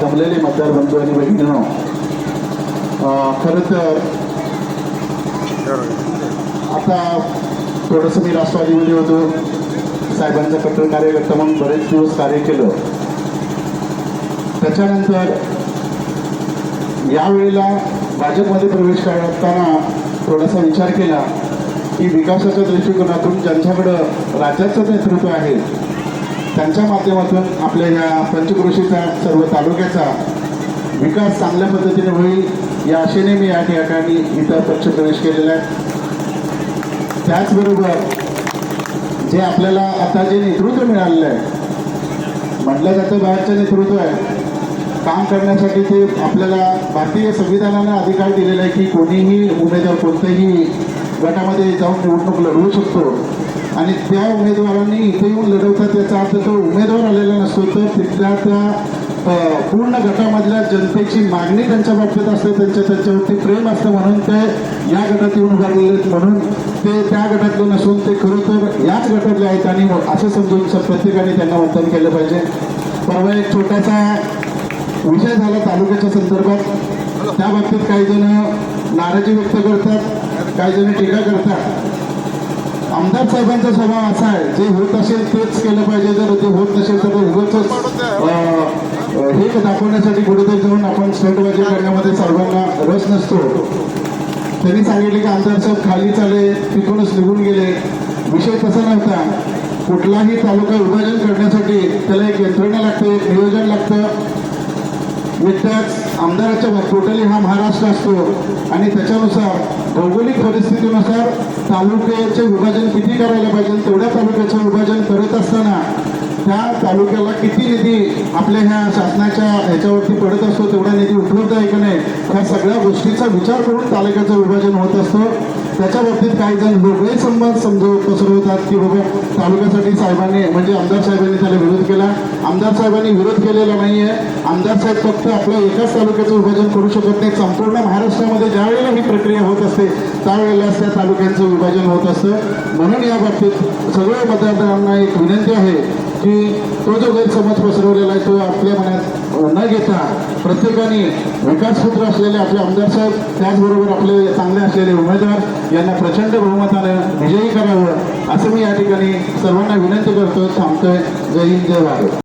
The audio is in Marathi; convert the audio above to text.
जमलेले मतदार बंधू आणि बहिणींनो खरं तर आता थोडंसं मी राष्ट्रवादीमध्ये होतो. साहेबांचं कट्टर कार्यकर्ता म्हणून बरेच दिवस कार्य केलं. त्याच्यानंतर यावेळेला भाजपमध्ये प्रवेश करताना थोडासा विचार केला की विकासाच्या दृष्टिकोनातून ज्यांच्याकडं राज्याचं नेतृत्व आहे त्यांच्या माध्यमातून आपल्या या पंचक्रोशीचा सर्व तालुक्याचा विकास चांगल्या पद्धतीने होईल या आशेने मी या ठिकाणी इथं पक्ष प्रवेश केलेला आहे. त्याचबरोबर जे आपल्याला आता जे नेतृत्व मिळालेलं आहे म्हटलं जातं बाहेरचं नेतृत्व आहे काम करण्यासाठी ते आपल्याला भारतीय संविधानानं अधिकार दिलेला आहे की कोणीही उमेदवार कोणत्याही गटामध्ये जाऊन निवडणूक लढवू शकतो. आणि त्या उमेदवारांनी इथे येऊन लढवतात त्याचा अर्थ तो उमेदवार आलेला नसतो तर तिथल्या त्या पूर्ण गटामधल्या जनतेची मागणी त्यांच्या बाबतीत असते त्यांच्या त्यांच्यावरती प्रेम असतं म्हणून ते या गटात येऊन उभारलेले आहेत म्हणून ते त्या गटातले नसून ते खरं तर याच गटातले आहेत आणि असं समजून प्रत्येकाने त्यांना मतदान केलं पाहिजे. परवा एक छोटासा विषय झाला तालुक्याच्या संदर्भात. त्या बाबतीत काही जण नाराजी व्यक्त करतात काही जण टीका करतात. आमदार साहेबांचा स्वभाव असा आहे जे होत असेल तेच केलं पाहिजे जर ते होत नसेल तर उगच हे दाखवण्यासाठी कुठेतरी जाऊन आपण स्टंटबाजी करण्यामध्ये सर्वांना रस नसतो. त्यांनी सांगितले की आमदार साहेब खाली चाले तिथूनच निघून गेले. विषय तसा नव्हता. कुठलाही तालुका विभाजन करण्यासाठी त्याला एक यंत्रणा लागते एक नियोजन लागतं. एकटाच आमदाराच्या टोटली हा महाराष्ट्र असतो. आणि त्याच्यानुसार भौगोलिक परिस्थितीनुसार तालुक्याचे विभाजन किती करायला पाहिजे तेवढ्या तालुक्याचं विभाजन करत असताना त्या तालुक्याला किती निधी आपल्या ह्या शासनाच्या ह्याच्यावरती पडत असतो तेवढा निधी उपलब्ध आहे का नाही ह्या सगळ्या गोष्टीचा विचार करून तालुक्याचं विभाजन होत असतो. त्याच्या बाबतीत काही जण वेगळे संबंध समजव पसरवतात की बाबा तालुक्यासाठी साहेबांनी म्हणजे आमदार साहेबांनी त्याला केलेला. आमदार साहेबांनी विरोध केलेला नाहीये. आमदार साहेब फक्त आपल्या एकाच तालुक्याचं विभाजन करू शकत नाही संपूर्ण महाराष्ट्रामध्ये ज्या वेळेला ही प्रक्रिया होत असते त्यावेळेला त्या तालुक्यांचं विभाजन होत असतं. म्हणून या बाबतीत सगळ्या मतदारांना एक विनंती आहे की तो जो गैरसमज पसरवलेला आहे तो आपल्या मनात न घेता प्रत्येकाने विकासपुत्र असलेले आपले आमदार साहेब त्याचबरोबर आपले चांगले असलेले उमेदवार यांना प्रचंड बहुमतानं विजयी करावं असं मी या ठिकाणी सर्वांना विनंती करतो थांबतोय. जय हिंद जय भारत.